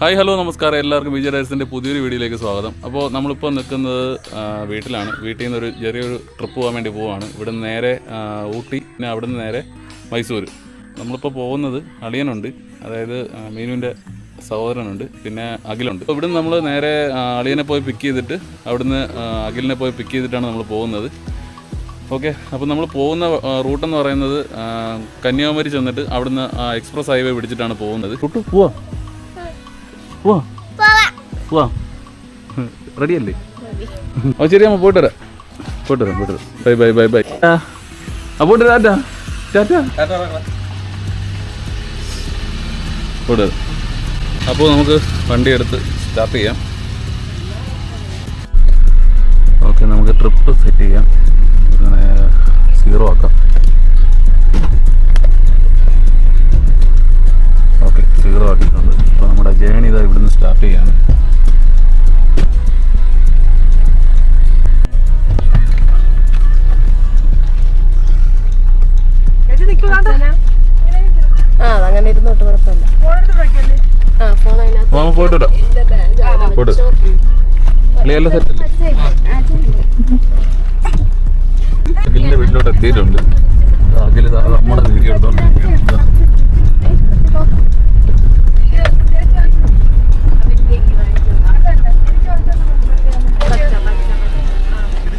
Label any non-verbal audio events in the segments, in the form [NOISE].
Hi hello നമസ്കാരം. എല്ലാവർക്കും വിജയ ഡയസിന്റെ പുതിയൊരു വീഡിയോയിലേക്ക് സ്വാഗതം. അപ്പോൾ നമ്മളിപ്പോൾ നിൽക്കുന്നത് വീട്ടിലാണ്. വീട്ടിൽ നിന്ന് ഒരു ചെറിയൊരു ട്രിപ്പ് പോകാൻ വേണ്ടി പോവുകയാണ് ഇവിടെ നിന്ന് നേരെ ഊട്ടി പിന്നെ അവിടെ നിന്ന് നേരെ മൈസൂർ നമ്മളിപ്പോൾ പോകുന്നത് അളിയനുണ്ട്. അതായത് മീനുവിന്റെ സഹോദരനുണ്ട്. പിന്നെ അഖിലുണ്ട്. അപ്പോൾ ഇവിടുന്ന് നമ്മൾ നേരെ അളിയനെ പോയി പിക്ക് ചെയ്തിട്ട് അവിടുന്ന് അഖിലിനെ പോയി പിക്ക് ചെയ്തിട്ടാണ് നമ്മൾ പോകുന്നത്. ഓക്കെ അപ്പോൾ നമ്മൾ പോകുന്ന റൂട്ടെന്ന് പറയുന്നത് കന്യാകുമാരി ചെന്നിട്ട് അവിടുന്ന് എക്സ്പ്രസ് ഹൈവേ പിടിച്ചിട്ടാണ് പോകുന്നത്. പോവാ? പോവാ? പോവാ. റെഡി. അല്ലേ ഓ ശരി അമ്മ പോയിട്ട് വരാം. പോയിട്ട് വരാം പോയിട്ട് വരാം. Bye bye bye bye. ആ പോയിട്ട് വരാം ടാറ്റാ. ടാറ്റാ. പോയിട്ട് വരാം. അപ്പോൾ നമുക്ക് വണ്ടി എടുത്ത് സ്റ്റാർട്ട് ചെയ്യാം. ഓക്കെ നമുക്ക് ട്രിപ്പ് സെറ്റ് ചെയ്യാം. അങ്ങനെ സീറോ ആക്കാം. അല്ലേ? അഖിലിന്റെ വീട്ടിലോട്ട് എത്തിയിട്ടുണ്ട്. അഖിൽ നമ്മുടെ വീഡിയോ എടുത്തോണ്ടിരിക്കുകയാണ്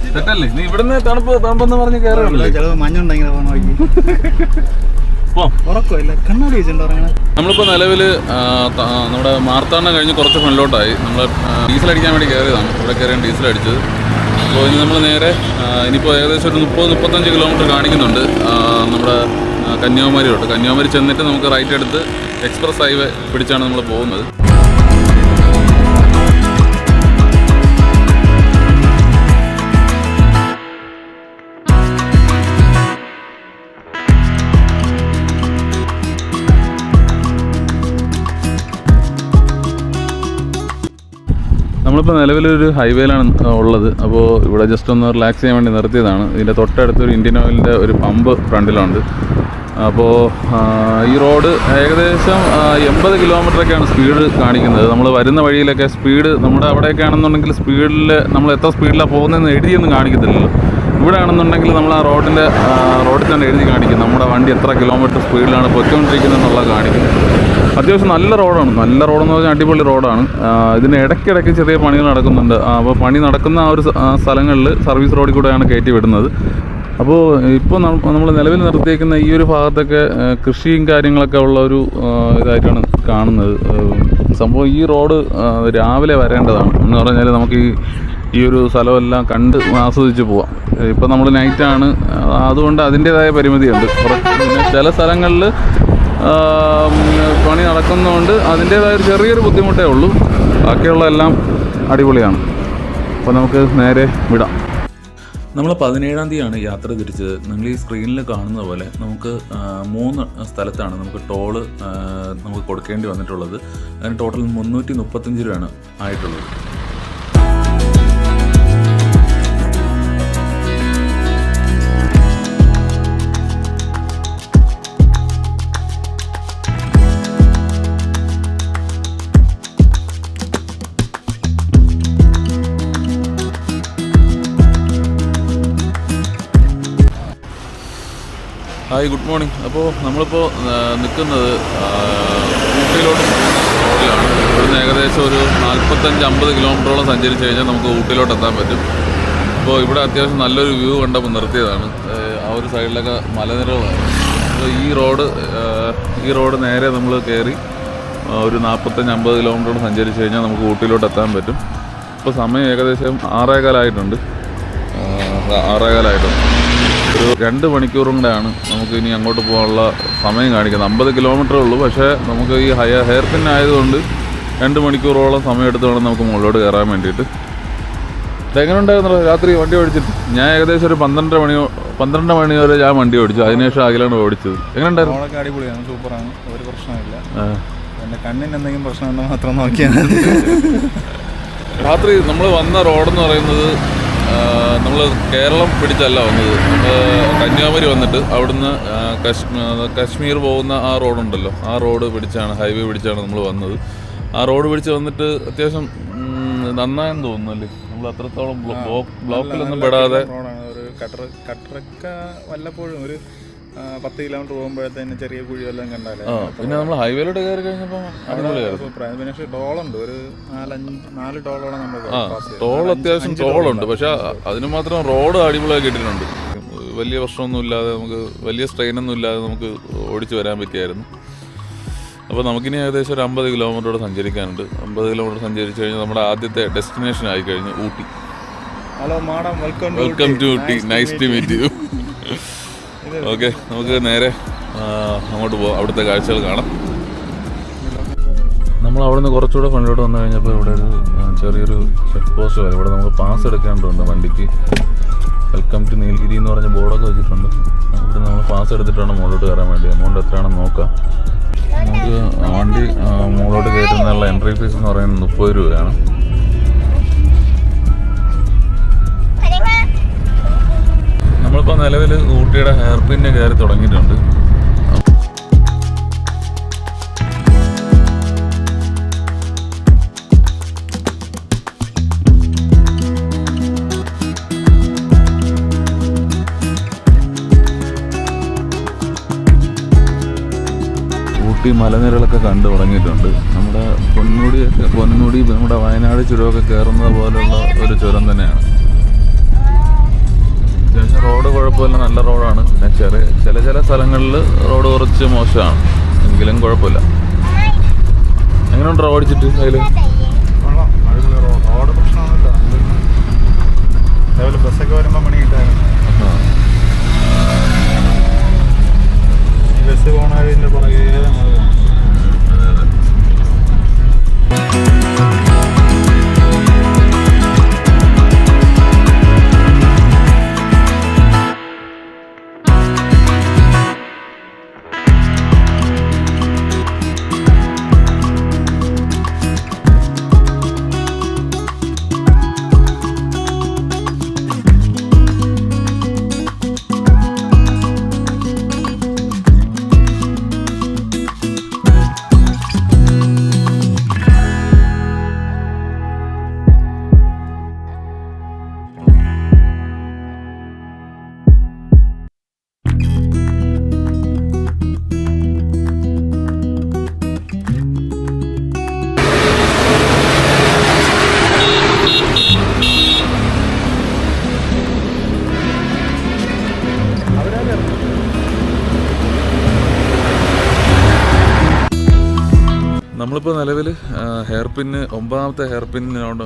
സെറ്റല്ലേ നീ ഇവിടുന്ന് തണുപ്പ് തണുപ്പെന്ന് പറഞ്ഞ് കയറുകയാണല്ലേ ചിലവ് മഞ്ഞുണ്ടെങ്കിൽ [LAUGHS] പോകണം വഴിക്ക് പോ ഉറക്കമില്ല. കണ്ണാടി വെച്ചിട്ടുണ്ടോ ഇറങ്ങണ നമ്മളിപ്പോൾ നിലവിൽ നമ്മുടെ മാർത്താണ്ഡം കഴിഞ്ഞ് കുറച്ച് ഫ്രണ്ടിലോട്ടായി. നമ്മൾ ഡീസൽ അടിക്കാൻ വേണ്ടി കയറിയതാണ് ഇവിടെ കയറിയാണ് ഡീസൽ അടിച്ചത്. അപ്പോൾ ഇനി നമ്മൾ നേരെ ഇനിയിപ്പോൾ ഏകദേശം ഒരു മുപ്പത് മുപ്പത്തഞ്ച് കിലോമീറ്റർ കാണിക്കുന്നുണ്ട് നമ്മുടെ കന്യാകുമാരി കന്യാകുമാരിയിലോട്ട്. കന്യാകുമാരി ചെന്നിട്ട് നമുക്ക് റൈറ്റ് എടുത്ത് എക്സ്പ്രസ് ഹൈവേ പിടിച്ചാണ് നമ്മൾ പോകുന്നത്. നമ്മളിപ്പോൾ നിലവിലൊരു ഹൈവേയിലാണ് ഉള്ളത്. അപ്പോൾ ഇവിടെ ജസ്റ്റ് ഒന്ന് റിലാക്സ് ചെയ്യാൻ വേണ്ടി നിർത്തിയതാണ്. ഇതിന്റെ തൊട്ടടുത്തൊരു ഇന്ത്യൻ ഓയിലിന്റെ ഒരു പമ്പ് ഫ്രണ്ടിലുണ്ട്. അപ്പോൾ ഈ റോഡ് ഏകദേശം എൺപത് കിലോമീറ്ററൊക്കെയാണ് സ്പീഡ് കാണിക്കുന്നത്. നമ്മൾ വരുന്ന വഴിയിലൊക്കെ സ്പീഡ് നമ്മുടെ അവിടെയൊക്കെ ആണെന്നുണ്ടെങ്കിൽ സ്പീഡിൽ നമ്മൾ എത്ര സ്പീഡിലാണ് പോകുന്നതെന്ന് എഴുതിയൊന്നും കാണിക്കത്തില്ലല്ലോ. ഇവിടെ ആണെന്നുണ്ടെങ്കിൽ നമ്മൾ ആ റോഡിന്റെ റോഡിൽ തന്നെ എഴുതി കാണിക്കും. നമ്മുടെ വണ്ടി എത്ര കിലോമീറ്റർ സ്പീഡിലാണ് പൊയ്ക്കൊണ്ടിരിക്കുന്നത് എന്നുള്ളത് കാണിക്കുന്നത് അത്യാവശ്യം നല്ല റോഡാണ്. നല്ല റോഡെന്ന് പറഞ്ഞാൽ അടിപൊളി റോഡാണ്. ഇതിന് ഇടയ്ക്കിടയ്ക്ക് ചെറിയ പണികൾ നടക്കുന്നുണ്ട്. അപ്പോൾ പണി നടക്കുന്ന ആ ഒരു സ്ഥലങ്ങളിൽ സർവീസ് റോഡിൽ കൂടെയാണ് കയറ്റി വിടുന്നത്. അപ്പോൾ ഇപ്പോൾ നമ്മൾ നിലവിൽ നിർത്തിയേക്കുന്ന ഈ ഒരു ഭാഗത്തൊക്കെ കൃഷിയും കാര്യങ്ങളൊക്കെ ഉള്ള ഒരു ഇതായിട്ടാണ് കാണുന്നത്. സംഭവം ഈ റോഡ് രാവിലെ വരേണ്ടതാണ്. എന്ന് പറഞ്ഞാൽ നമുക്ക് ഈ ഈ ഒരു സ്ഥലമെല്ലാം കണ്ട് ആസ്വദിച്ച് പോവാം. ഇപ്പം നമ്മൾ നൈറ്റാണ് അതുകൊണ്ട് അതിന്റേതായ പരിമിതിയുണ്ട്. ചില സ്ഥലങ്ങളിൽ പണി നടക്കുന്നതുകൊണ്ട് അതിന്റേതായ ഒരു ചെറിയൊരു ബുദ്ധിമുട്ടേ ഉള്ളൂ. ബാക്കിയുള്ള എല്ലാം അടിപൊളിയാണ്. അപ്പോൾ നമുക്ക് നേരെ വിടാം. നമ്മൾ പതിനേഴാം തീയതിയാണ് യാത്ര തിരിച്ചത്. നിങ്ങൾ ഈ സ്ക്രീനിൽ കാണുന്ന പോലെ നമുക്ക് മൂന്ന് സ്ഥലത്താണ് നമുക്ക് ടോൾ നമുക്ക് കൊടുക്കേണ്ടി വന്നിട്ടുള്ളത്. അതിന് ടോട്ടൽ മുന്നൂറ്റി മുപ്പത്തഞ്ച് രൂപയാണ് ആയിട്ടുള്ളത്. ഹായ് ഗുഡ് മോർണിംഗ് അപ്പോൾ നമ്മളിപ്പോൾ നിൽക്കുന്നത് ഊട്ടിയിലോട്ട് റോഡിലാണ് ഇവിടുന്ന് ഏകദേശം ഒരു നാൽപ്പത്തഞ്ച് അമ്പത് കിലോമീറ്ററോളം സഞ്ചരിച്ച് കഴിഞ്ഞാൽ നമുക്ക് ഊട്ടിയിലോട്ട് എത്താൻ പറ്റും. അപ്പോൾ ഇവിടെ അത്യാവശ്യം നല്ലൊരു വ്യൂ കണ്ടപ്പോൾ നിർത്തിയതാണ്. ആ ഒരു സൈഡിലൊക്കെ മലനിരകളാണ്. അപ്പോൾ ഈ റോഡ് ഈ റോഡ് നേരെ നമ്മൾ കയറി ഒരു നാൽപ്പത്തഞ്ച് അമ്പത് കിലോമീറ്ററോളം സഞ്ചരിച്ച് കഴിഞ്ഞാൽ നമുക്ക് ഊട്ടിയിലോട്ട് എത്താൻ പറ്റും. ഇപ്പോൾ സമയം ഏകദേശം ആറേകാലായിട്ടുണ്ട്. ആറേകാലായിട്ടുണ്ട്. ഒരു രണ്ട് മണിക്കൂറും കൂടെയാണ് നമുക്ക് ഇനി അങ്ങോട്ട് പോകാനുള്ള സമയം കാണിക്കുന്നത്. അമ്പത് കിലോമീറ്ററേ ഉള്ളൂ. പക്ഷേ നമുക്ക് ഈ ഹയർ ഹെയർ പിൻ ആയതുകൊണ്ട് രണ്ട് മണിക്കൂറോളം സമയം എടുത്ത് വേണം നമുക്ക് മുകളിലോട്ട് കയറാൻ വേണ്ടിയിട്ട്. എങ്ങനെ ഉണ്ടായിരുന്നു രാത്രി വണ്ടി ഓടിച്ചിട്ട്? ഞാൻ ഏകദേശം ഒരു പന്ത്രണ്ടര മണി പന്ത്രണ്ട് മണി വരെ ഞാൻ വണ്ടി ഓടിച്ചു. അതിനുശേഷം അഖിലാണ് ഓടിച്ചത്. എങ്ങനെ ഉണ്ടായിരുന്നു? അടിപൊളിയാണ്. സൂപ്പറാണ്. ഒരു പ്രശ്നമില്ല. എന്റെ കണ്ണിന് എന്തെങ്കിലും പ്രശ്നമുണ്ടോ മാത്രം നോക്കിയാൽ രാത്രി നമ്മൾ വന്ന റോഡെന്ന് പറയുന്നത് നമ്മൾ കേരളം പിടിച്ചല്ല വന്നത്. നമ്മൾ കന്യാകുമാരി വന്നിട്ട് അവിടുന്ന് കാശ്മീർ പോകുന്ന ആ റോഡുണ്ടല്ലോ. ആ റോഡ് പിടിച്ചാണ് ഹൈവേ പിടിച്ചാണ് നമ്മൾ വന്നത്. ആ റോഡ് പിടിച്ച് വന്നിട്ട് അത്യാവശ്യം നന്നായെന്ന് തോന്നുന്നു അല്ലേ? നമ്മൾ അത്രത്തോളം ബ്ലോക്ക് ബ്ലോക്കിലൊന്നും പെടാതെ ഒരു കട്ടർ കട്ടറക്ക വല്ലപ്പോഴും ഒരു പത്ത് കിലോമീറ്റർ പോകുമ്പോഴത്തേന് ചെറിയ കുഴി വല്ലതും കണ്ടാലേ പിന്നെ നമ്മൾ ഹൈവേയിലോട്ട് കയറി കഴിഞ്ഞപ്പോൾ. പിന്നെ ടോളുണ്ട്. ഒരു നാലഞ്ച് നാല് ടോളോളം നമ്മൾ. ടോൾ അത്യാവശ്യം ടോളുണ്ട്. പക്ഷെ അതിന് മാത്രം റോഡ് അടിപൊളിയാക്കി ഇട്ടിട്ടുണ്ട് വലിയ പ്രശ്നമൊന്നും ഇല്ലാതെ നമുക്ക് വലിയ സ്ട്രെയിനൊന്നും ഇല്ലാതെ നമുക്ക് ഓടിച്ചു വരാൻ പറ്റിയായിരുന്നു. അപ്പോൾ നമുക്കിനി ഏകദേശം ഒരു അമ്പത് കിലോമീറ്ററോട് സഞ്ചരിക്കാനുണ്ട്. അമ്പത് കിലോമീറ്റർ സഞ്ചരിച്ച് കഴിഞ്ഞാൽ നമ്മുടെ ആദ്യത്തെ ഡെസ്റ്റിനേഷൻ ആയി കഴിഞ്ഞു Ooty. Hello madam welcome welcome to Ooty. Nice to meet you okay നമുക്ക് നേരെ അങ്ങോട്ട് പോവാം. അവിടുത്തെ കാഴ്ചകൾ കാണാം. നമ്മൾ അവിടെ നിന്ന് കുറച്ചുകൂടെ ഫ്രണ്ടിലോട്ട് വന്നു കഴിഞ്ഞപ്പോൾ ഇവിടെ ഒരു ചെറിയൊരു ചെക്ക് പോസ്റ്റ് വരെ ഇവിടെ നമുക്ക് പാസ് എടുക്കേണ്ടതുണ്ട് വണ്ടിക്ക്. വെൽക്കം ടു നീലഗിരി എന്ന് പറഞ്ഞ ബോർഡൊക്കെ വെച്ചിട്ടുണ്ട്. ഇവിടെ നമ്മൾ പാസ് എടുത്തിട്ടാണ് മുകളിലോട്ട് കയറാൻ വേണ്ടി. എമൗണ്ട് എത്രയാണെന്ന് നോക്കാം. നമുക്ക് വണ്ടി മുകളിലോട്ട് കയറ്റുന്നതിനുള്ള എൻട്രി ഫീസ് എന്ന് പറയുന്നത് മുപ്പത് രൂപയാണ്. ഊട്ടിയുടെ ഹെയർ പിന്നെ കയറി തുടങ്ങിയിട്ടുണ്ട്. ഊട്ടി മലനിരകളൊക്കെ കണ്ടു തുടങ്ങിയിട്ടുണ്ട്. നമ്മുടെ പൊന്മുടി പൊന്മുടി നമ്മുടെ വയനാട് ചുരമൊക്കെ കയറുന്നത് പോലുള്ള ഒരു ചുരം തന്നെയാണ്. അത്യാവശ്യം റോഡ് കുഴപ്പമില്ല നല്ല റോഡാണ്. പിന്നെ ചെറിയ ചില ചില സ്ഥലങ്ങളിൽ റോഡ് കുറച്ച് മോശമാണ്. എങ്കിലും കുഴപ്പമില്ല. എങ്ങനെയുണ്ട് റോഡ് ഓടിച്ചിട്ട് അതിൽ റോഡ്. പ്രശ്നമൊന്നുമില്ല. അതേപോലെ ബസ്സൊക്കെ വരുമ്പോൾ പണി കിട്ടായിരുന്നു ബസ് പോണ പുറകെ നമ്മളിപ്പോൾ നിലവിൽ ഹെയർ പിന്ന് ഒമ്പതാമത്തെ ഹെയർ പിന്നിനോട്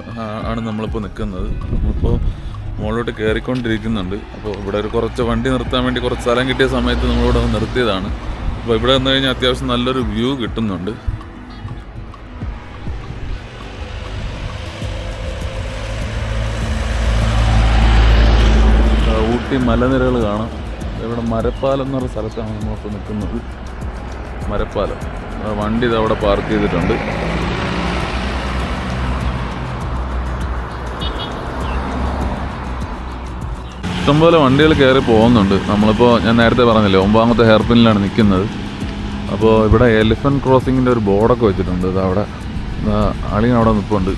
ആണ് നമ്മളിപ്പോൾ നിൽക്കുന്നത് നമ്മളിപ്പോൾ മുകളിലോട്ട് കയറിക്കൊണ്ടിരിക്കുന്നുണ്ട് അപ്പോൾ ഇവിടെ ഒരു കുറച്ച് വണ്ടി നിർത്താൻ വേണ്ടി കുറച്ച് സ്ഥലം കിട്ടിയ സമയത്ത് നമ്മളിവിടെ നിർത്തിയതാണ്. അപ്പോൾ ഇവിടെ വന്നു കഴിഞ്ഞാൽ അത്യാവശ്യം നല്ലൊരു വ്യൂ കിട്ടുന്നുണ്ട്. ഊട്ടി മലനിരകൾ കാണാം. ഇവിടെ മരപ്പാലം എന്ന് പറഞ്ഞ സ്ഥലത്താണ് നമ്മളിപ്പോൾ നിൽക്കുന്നത് മരപ്പാലം. വണ്ടി അവിടെ പാർക്ക് ചെയ്തിട്ടുണ്ട്. ഇഷ്ടംപോലെ വണ്ടികൾ കയറി പോകുന്നുണ്ട്. നമ്മളിപ്പോൾ ഞാൻ നേരത്തെ പറഞ്ഞില്ലേ ഒമ്പതാമത്തെ ഹെയർ പിന്നിലാണ് നിൽക്കുന്നത്. അപ്പോൾ ഇവിടെ എലിഫന്റ് ക്രോസിങ്ങിന്റെ ഒരു ബോർഡൊക്കെ വെച്ചിട്ടുണ്ട്. ഇത് അവിടെ അളിയൻ അവിടെ നിൽപ്പുണ്ട്.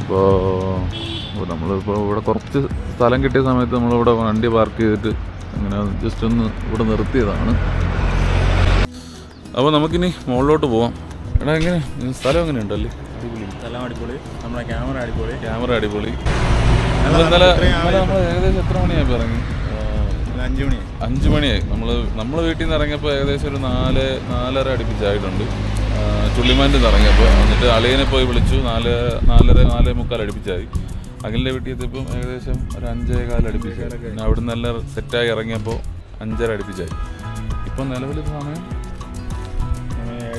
അപ്പോൾ നമ്മളിപ്പോൾ ഇവിടെ കുറച്ച് സ്ഥലം കിട്ടിയ സമയത്ത് നമ്മളിവിടെ വണ്ടി പാർക്ക് ചെയ്തിട്ട് അങ്ങനെ ജസ്റ്റ് ഒന്ന് ഇവിടെ നിർത്തിയതാണ്. അപ്പോൾ നമുക്കിനി മുകളിലോട്ട് പോവാം. എടാ എങ്ങനെ? സ്ഥലം എങ്ങനെ ഉണ്ടല്ലേ? അടിപൊളി. സ്ഥലം അടിപൊളി. നമ്മുടെ ക്യാമറ അടിപൊളി. ക്യാമറ അടിപൊളി. നമ്മൾ ഇന്നലെ ഇന്നലെ നമ്മൾ ഏകദേശം എത്ര മണിയായി ഇറങ്ങി? അഞ്ചുമണി ഇത് അഞ്ച് മണി അഞ്ച് മണിയായി. നമ്മൾ നമ്മൾ വീട്ടിൽ നിന്ന് ഇറങ്ങിയപ്പോൾ ഏകദേശം ഒരു നാല് നാലര അടുപ്പിച്ചായിട്ടുണ്ട് ചുള്ളിമാന്റെ നിന്ന് ഇറങ്ങിയപ്പോൾ എന്നിട്ട് അളിയനെ പോയി വിളിച്ചു. നാല് നാലര നാല് മുക്കാൽ അടുപ്പിച്ചായി. അഖിലിന്റെ വീട്ടിൽ എത്തിയപ്പം ഏകദേശം ഒരു അഞ്ചേ കാൽ അടുപ്പിച്ചായി പിന്നെ അവിടെ നിന്ന് എല്ലാം സെറ്റായി ഇറങ്ങിയപ്പോൾ അഞ്ചര അടുപ്പിച്ചായി. ഇപ്പം നിലവിൽ സമയം?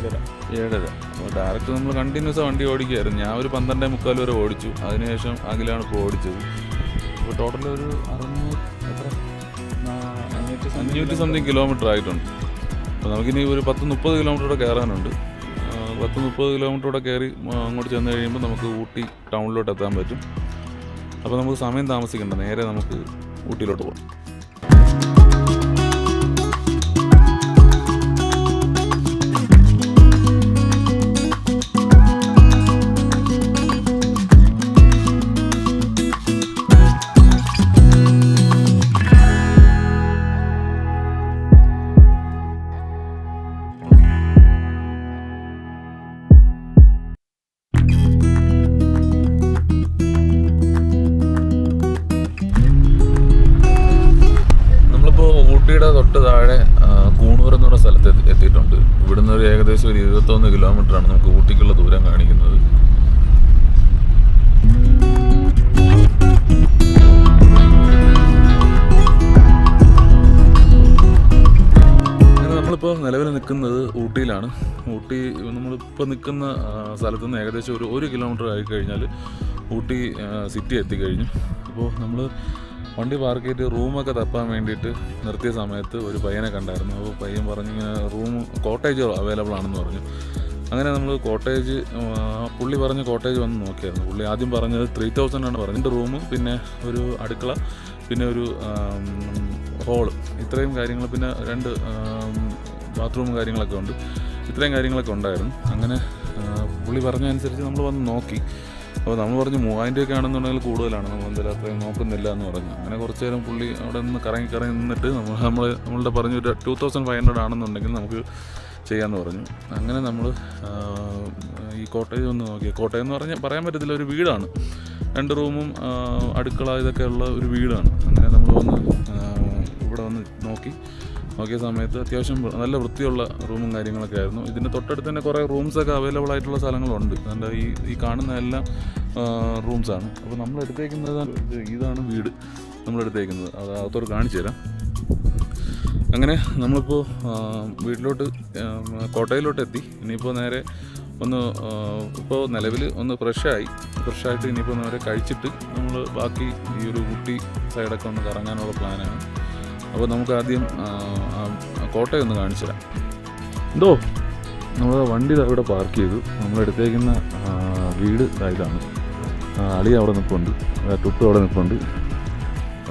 ഏഴര. ഏഴര. അപ്പോൾ ഡയറക്റ്റ് നമ്മൾ കണ്ടിന്യൂസ് വണ്ടി ഓടിക്കുകയായിരുന്നു ഞാൻ ഒരു പന്ത്രണ്ടേ മുക്കാൽ വരെ ഓടിച്ചു. അതിനുശേഷം അഖിലാണ് ഇപ്പോൾ ഓടിച്ചത്. അപ്പോൾ ടോട്ടൽ ഒരു അറുന്നൂറ് എത്ര? അഞ്ഞൂറ്റി സംതിങ് കിലോമീറ്റർ ആയിട്ടുണ്ട്. അപ്പോൾ നമുക്കിനി ഒരു പത്ത് മുപ്പത് കിലോമീറ്റർ കൂടെ കയറാനുണ്ട്. പത്ത് മുപ്പത് കിലോമീറ്റർ കൂടെ കയറി അങ്ങോട്ട് ചെന്ന് കഴിയുമ്പോൾ നമുക്ക് ഊട്ടി ടൗണിലോട്ട് എത്താൻ പറ്റും. അപ്പോൾ നമുക്ക് സമയം താമസിക്കേണ്ട. നേരെ നമുക്ക് ഊട്ടിയിലോട്ട് പോകാം. ഇവിടുന്ന് ഒരു ഏകദേശം ഒരു ഇരുപത്തൊന്ന് കിലോമീറ്ററാണ് നമുക്ക് ഊട്ടിക്കുള്ള ദൂരം കാണിക്കുന്നത്. നമ്മളിപ്പോൾ നിലവിൽ നിൽക്കുന്നത് ഊട്ടിയിലാണ്. ഊട്ടി നമ്മളിപ്പോൾ നിൽക്കുന്ന സ്ഥലത്തു നിന്ന് ഏകദേശം ഒരു ഒരു കിലോമീറ്റർ ആയി കഴിഞ്ഞാൽ ഊട്ടി സിറ്റി എത്തിക്കഴിഞ്ഞു. അപ്പോൾ നമ്മൾ വണ്ടി പാർക്ക് ചെയ്തിട്ട് റൂമൊക്കെ തപ്പാൻ വേണ്ടിയിട്ട് നിർത്തിയ സമയത്ത് ഒരു പയ്യനെ കണ്ടായിരുന്നു. അപ്പോൾ പയ്യൻ പറഞ്ഞു ഇങ്ങനെ റൂം കോട്ടേജ് അവൈലബിൾ ആണെന്ന് പറഞ്ഞു. അങ്ങനെ നമ്മൾ കോട്ടേജ് പുള്ളി പറഞ്ഞ് കോട്ടേജ് വന്ന് നോക്കിയായിരുന്നു. പുള്ളി ആദ്യം പറഞ്ഞത് ത്രീ തൗസൻഡ് ആണ് പറഞ്ഞത്. റൂം പിന്നെ ഒരു അടുക്കള പിന്നെ ഒരു ഹോൾ ഇത്രയും കാര്യങ്ങൾ പിന്നെ രണ്ട് ബാത്റൂമും കാര്യങ്ങളൊക്കെ ഉണ്ട്. ഇത്രയും കാര്യങ്ങളൊക്കെ ഉണ്ടായിരുന്നു. അങ്ങനെ പുള്ളി പറഞ്ഞ അനുസരിച്ച് നമ്മൾ വന്ന് നോക്കി. അപ്പോൾ നമ്മൾ പറഞ്ഞു മൂവായിരം രൂപയൊക്കെ ആണെന്നുണ്ടെങ്കിൽ കൂടുതലാണ്. നമ്മൾ എന്തായാലും അത്രയും നോക്കുന്നില്ല എന്ന് പറഞ്ഞു. അങ്ങനെ കുറച്ച് നേരം പുള്ളി അവിടെ നിന്ന് കറങ്ങി കറങ്ങി നിന്നിട്ട് നമ്മൾ നമ്മൾ നമ്മളുടെ പറഞ്ഞു ഒരു ടു തൗസൻഡ് ഫൈവ് ഹൺഡ്രഡ് ആണെന്നുണ്ടെങ്കിൽ നമുക്ക് ചെയ്യാമെന്ന് പറഞ്ഞു. അങ്ങനെ നമ്മൾ ഈ കോട്ടയം ഒന്ന് നോക്കി കോട്ടയം എന്ന് പറഞ്ഞാൽ പറയാൻ പറ്റത്തില്ല ഒരു വീടാണ്. രണ്ട് റൂമും അടുക്കള ഇതൊക്കെ ഉള്ള ഒരു വീടാണ്. അങ്ങനെ നമ്മൾ വന്ന് ഇവിടെ വന്ന് നോക്കി. നോക്കിയ സമയത്ത് അത്യാവശ്യം നല്ല വൃത്തിയുള്ള റൂമും കാര്യങ്ങളൊക്കെ ആയിരുന്നു. ഇതിന്റെ തൊട്ടടുത്ത് തന്നെ കുറേ റൂംസൊക്കെ അവൈലബിൾ ആയിട്ടുള്ള സ്ഥലങ്ങളുണ്ട്. അതിന്റെ ഈ ഈ കാണുന്ന എല്ലാം റൂംസാണ് അപ്പോൾ നമ്മൾ എടുത്തേക്കുന്നത് ഇതാണ് വീട്. നമ്മൾ എടുത്തേക്കുന്നത്. അത് അകത്തോട് കാണിച്ചു തരാം. അങ്ങനെ നമ്മളിപ്പോൾ വീട്ടിലോട്ട് കോട്ടയിലോട്ട് എത്തി ഇനിയിപ്പോൾ നേരെ ഒന്ന് ഇപ്പോൾ നിലവിൽ ഒന്ന് ഫ്രഷായി ഫ്രഷായിട്ട് ഇനിയിപ്പോൾ നേരെ കഴിച്ചിട്ട് നമ്മൾ ബാക്കി ഈ ഒരു ഊട്ടി സൈഡൊക്കെ ഒന്ന് കറങ്ങാനുള്ള പ്ലാനാണ് അപ്പോൾ നമുക്ക് ആദ്യം കോട്ടയം ഒന്ന് കാണിച്ചു തരാം. എന്തോ? നമ്മൾ വണ്ടി അവിടെ ഇവിടെ പാർക്ക് ചെയ്തു. നമ്മൾ എടുത്തേക്കുന്ന വീട് ഇതാണ്. അളി അവിടെ നിൽപ്പുണ്ട്. ടുട്ടു അവിടെ നിൽപ്പുണ്ട്.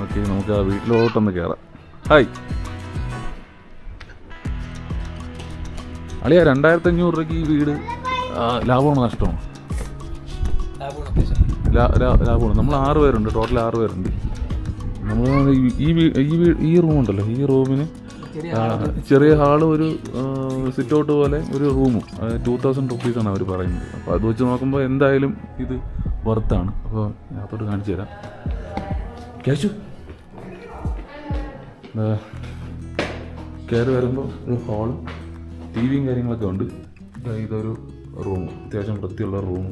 ഓക്കെ നമുക്ക് ആ വീട്ടിലോട്ടൊന്ന് കയറാം. ഹായ്. അളിയ രണ്ടായിരത്തി അഞ്ഞൂറ് രൂപയ്ക്ക് ഈ വീട് ലാഭമാണോ നഷ്ടമാണോ? ലാ- ലാ- ലാഭമാണ്. നമ്മൾ ആറ് പേരുണ്ട്. ടോട്ടൽ ആറ് പേരുണ്ട്. നമ്മൾ ഈ- ഈ ഈ വീ- ഈ റൂം ഉണ്ടല്ലോ. ഈ റൂമിന് ചെറിയ ഹാൾ. ഒരു സിറ്റ് ഔട്ട് പോലെ ഒരു റൂമും ടൂ തൗസൻഡ് റുപ്പീസാണ് അവർ പറയുന്നത്. അപ്പോൾ അത് വെച്ച് നോക്കുമ്പോൾ എന്തായാലും ഇത് വർത്താണ് അപ്പോൾ അകത്തോട്ട് കാണിച്ചു തരാം. ക്യാഷു കയറി വരുമ്പോൾ ഒരു ഹാളും ടി വിയും കാര്യങ്ങളൊക്കെ ഉണ്ട്. ഇതൊരു റൂം അത്യാവശ്യം വൃത്തിയുള്ള റൂം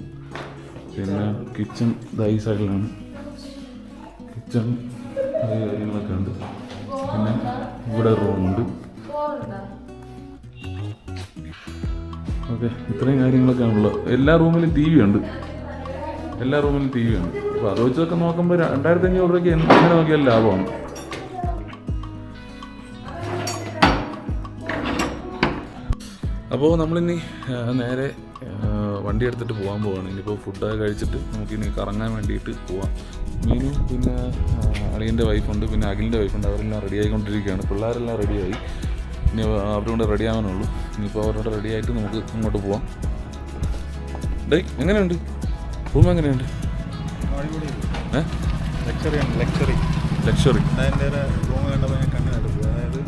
പിന്നെ കിച്ചൺ ഈ സൈഡിലാണ് കിച്ചൺ കാര്യങ്ങളൊക്കെ ഉണ്ട് പിന്നെ ഇവിടെ റൂമുണ്ട്. ഓക്കെ ഇത്രയും കാര്യങ്ങളൊക്കെ ആണുള്ളത് എല്ലാ റൂമിലും ടി വി ഉണ്ട്. എല്ലാ റൂമിലും ടി വി ഉണ്ട്. അപ്പോൾ അത് വെച്ചൊക്കെ നോക്കുമ്പോൾ രണ്ടായിരത്തി അഞ്ഞൂറ് രൂപയ്ക്ക് എങ്ങനെ നോക്കിയാൽ ലാഭമാണ്. അപ്പോൾ നമ്മളിനി നേരെ വണ്ടി എടുത്തിട്ട് പോകാൻ പോവാണ്. ഇനിയിപ്പോൾ ഫുഡൊക്കെ കഴിച്ചിട്ട് നമുക്കിനി കറങ്ങാൻ വേണ്ടിയിട്ട് പോവാം. മീനു പിന്നെ അളിയന്റെ വൈഫുണ്ട് പിന്നെ അഖിലിന്റെ വൈഫുണ്ട്. അവരെല്ലാം റെഡി ആയിക്കൊണ്ടിരിക്കുകയാണ്. പിള്ളേരെല്ലാം റെഡിയായി ഇനി അവരോട് കൂടെ റെഡി ആവാനുള്ളൂ. ഇനിയിപ്പോൾ അവരോട് റെഡി ആയിട്ട് നമുക്ക് അങ്ങോട്ട് പോവാം. ഡേ എങ്ങനെയുണ്ട്? റൂം എങ്ങനെയുണ്ട്? ലക്ഷറി റൂം കണ്ടപ്പോൾ ഞാൻ അതായത്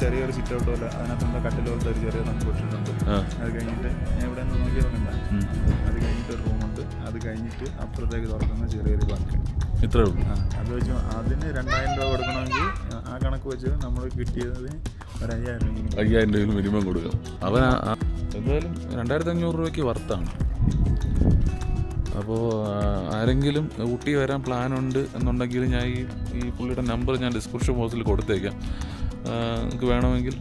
ചെറിയൊരു സിറ്റ് ഔട്ട് പോലെ അതിനകത്ത് കട്ടിൽ പോലത്തെ ഒരു ചെറിയ നമുക്ക് ഇട്ടിട്ടുണ്ട്. അത് കഴിഞ്ഞിട്ട് ഞാൻ ഇവിടെ നിന്ന് നോക്കിയപ്പോൾ കണ്ട അത് കഴിഞ്ഞിട്ട് ഒരു റൂമുണ്ട് അത് കഴിഞ്ഞിട്ട് അപ്പുറത്തേക്ക് തുറക്കുന്ന ചെറിയൊരു ബാൽക്കണി ഇത്രേ ഉള്ളൂ. അത് വെച്ച് അതിന് രണ്ടായിരം രൂപ കൊടുക്കണമെങ്കിൽ ആ- കണക്ക് വെച്ച് നമ്മൾ കിട്ടിയത് ഒരു അയ്യായിരം രൂപ അയ്യായിരം രൂപയിൽ മിനിമം കൊടുക്കാം. അവൻ എന്തായാലും രണ്ടായിരത്തി അഞ്ഞൂറ് രൂപയ്ക്ക് വർത്താണ്. അപ്പോൾ ആരെങ്കിലും ഊട്ടി വരാൻ പ്ലാൻ ഉണ്ട് എന്നുണ്ടെങ്കിൽ ഞാൻ ഈ ഈ പുള്ളിയുടെ നമ്പർ ഞാൻ ഡിസ്ക്രിപ്ഷൻ ബോക്സിൽ കൊടുത്തേക്കാം. നിങ്ങൾക്ക് വേണമെങ്കിൽ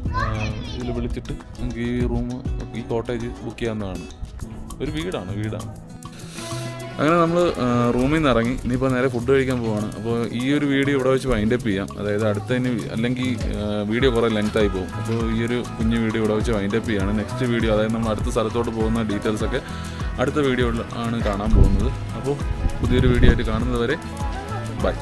ഇതിൽ വിളിച്ചിട്ട് നിങ്ങൾക്ക് ഈ റൂം ഈ കോട്ടേജ് ബുക്ക് ചെയ്യാവുന്നതാണ്. ഒരു വീടാണ് വീടാണ്. അങ്ങനെ നമ്മൾ റൂമിൽ നിന്ന് ഇറങ്ങി ഇനിയിപ്പോൾ നേരെ ഫുഡ് കഴിക്കാൻ പോവാണ്. അപ്പോൾ ഈ ഒരു വീഡിയോ ഇവിടെ വെച്ച് വൈൻഡപ്പ് ചെയ്യാം. അതായത് അടുത്തതിന് അല്ലെങ്കിൽ വീഡിയോ കുറേ ലെങ്ത് ആയി പോകും. അപ്പോൾ ഈ ഒരു കുഞ്ഞു വീഡിയോ ഇവിടെ വെച്ച് വൈൻഡപ്പ് ചെയ്യാണ്. നെക്സ്റ്റ് വീഡിയോ അതായത് നമ്മൾ അടുത്ത സ്ഥലത്തോട്ട് പോകുന്ന ഡീറ്റെയിൽസ് ഒക്കെ അടുത്ത വീഡിയോയിൽ ആണ് കാണാൻ പോകുന്നത്. അപ്പോൾ പുതിയൊരു വീഡിയോ ആയിട്ട് കാണുന്നത് വരെ ബൈ